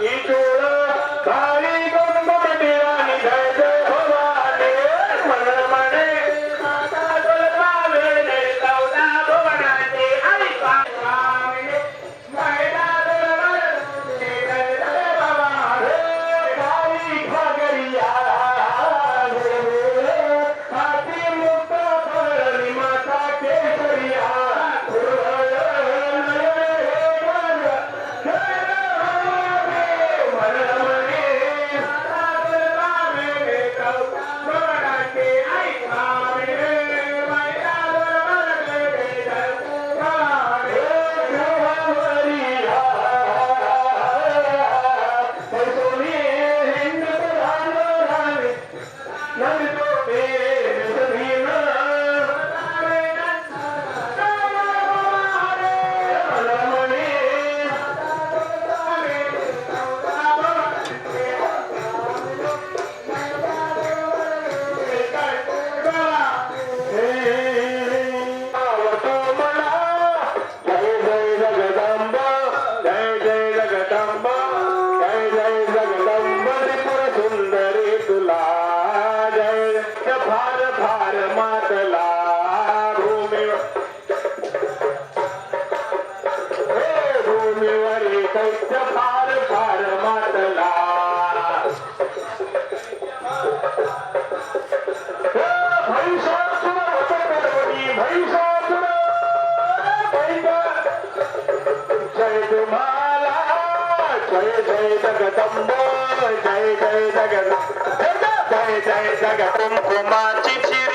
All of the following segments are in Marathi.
y जय जय जगदंब जय जय जगदंब जय जय जगदंब कुमाची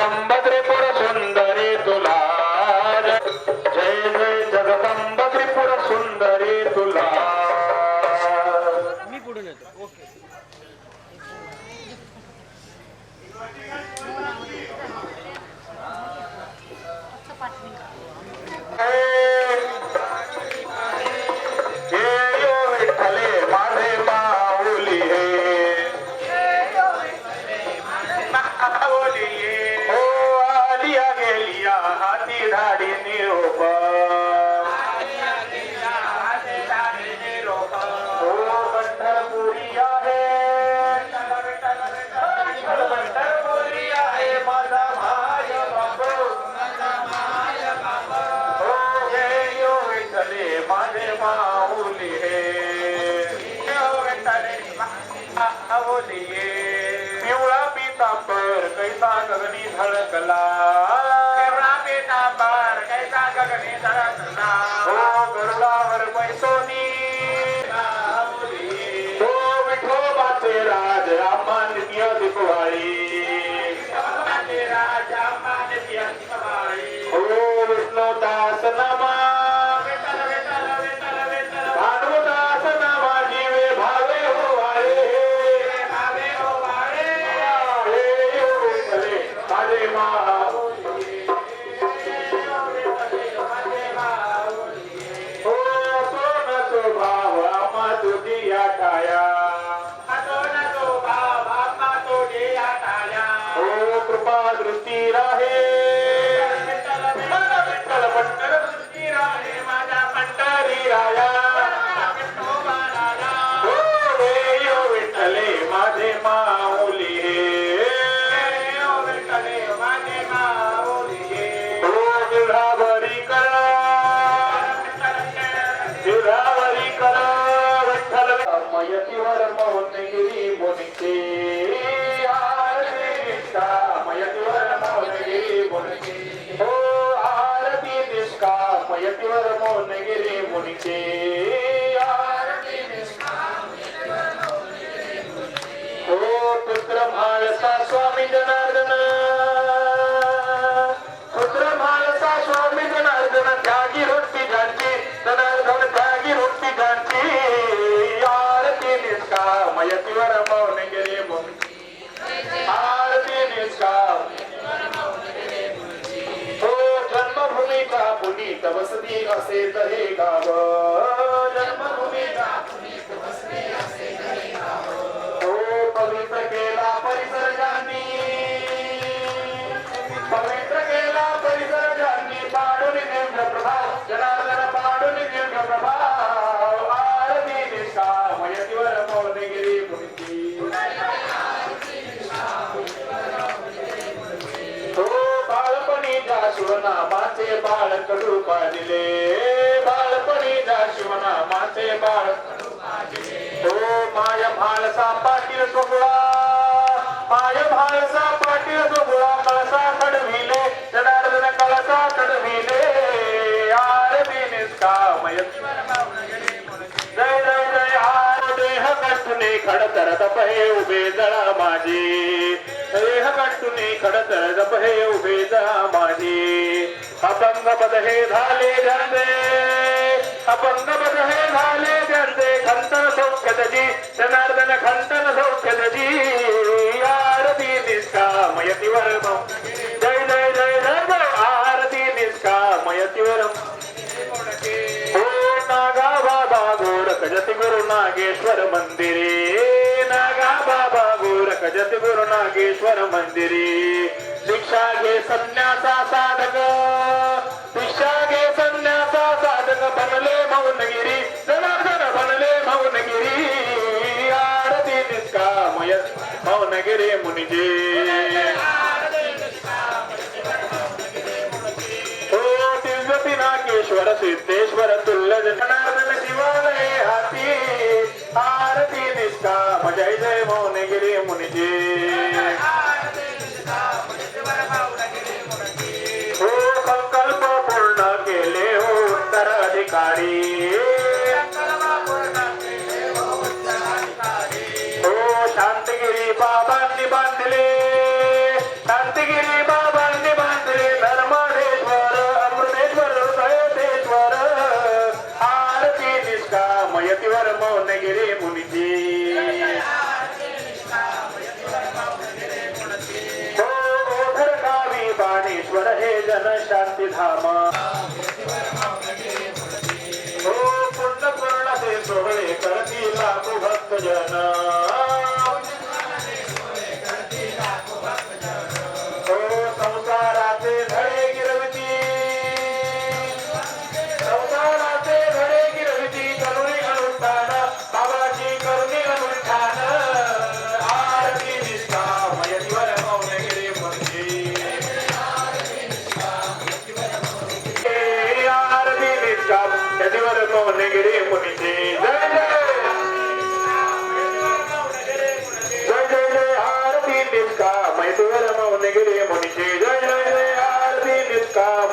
ಕಂಬ निष्कामयतीवर मौनगिरी मुनिचे आरती हो पुत्र म्हाळसा पुनीत वसती असे तहे गाव. जन्मभूमीचा बाळपणीच्या शिवनामाचे बाळ कडू पादिले बाळपणीच्या शिवनामाचे बाळ हो माय भाळसा पाटील सोहळा माय भाळसा पाटील सोहळा कळसा कडविले. जनार्दन कळसा कडविले. आरती निष्कामय. जय जय जय आर देह कष्टुने खडतर तपहे उभे जळा देह खडतर खडतर हे उभे माझे अपंग पद हे झाले झंडे अपंग पद हे झाले झंडे खंतन सौख्यतजी जनार्दन खंतन सौख्यतजी आरती निष्कामयतीवर मौ- जय जय जय जय जय. आरती निष्कामयतीवर ओ हो नागा बाबा गोरख जति गुरु नागेश्वर मंदिरे. गजत गुरु नागेश्वर मंदिरी दीक्षा घे संन्यासा साधक. दीक्षा घे संन्यासा साधक बनले मौनगिरी. जनार्दन बनले मौनगिरी. आरती निष्कामय मौनगिरी मुनिजी. हो दिव्य नागेश्वर सिद्धेश्वर तुल्य जनार्दन शिवालय हाती. आरती निष्काम जय मौनगिरी मुनिजी। हो संकल्प पूर्ण केले हो उत्तराधिकारी। हो शांतगिरी बाबांनी बांधले। शांतगिरी बाबांनी बांधले नर्मदेश्वर अमृतेश्वर सयोतेश्वर आरती निष्कामयतीवर मौनगिरी मुनिची शांती धाम. हो पूर्ण पूर्ण ते सोहळे करतील भक्त जन.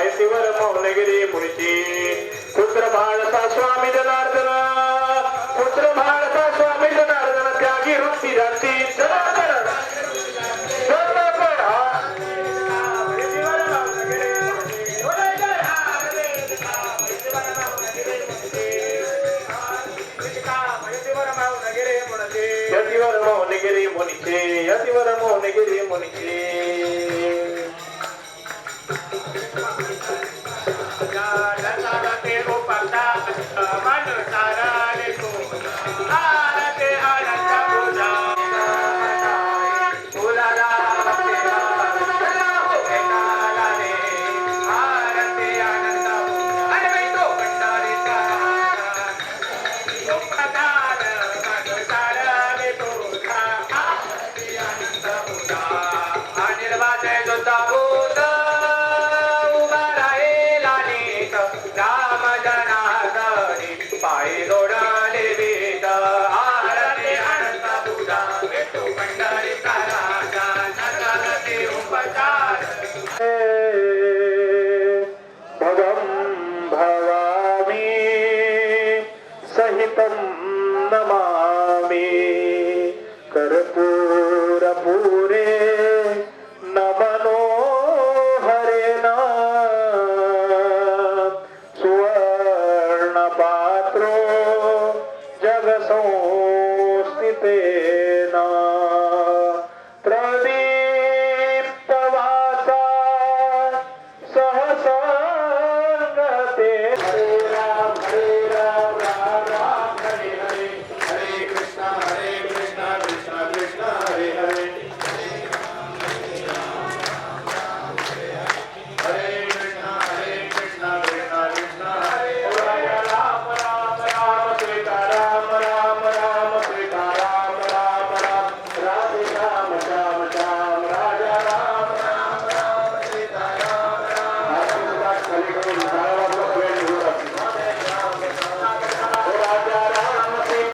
निष्काम यतीवर मौनगिरी मुनीचे पुत्र भाळसा स्वामी जनार्दना. Yeah.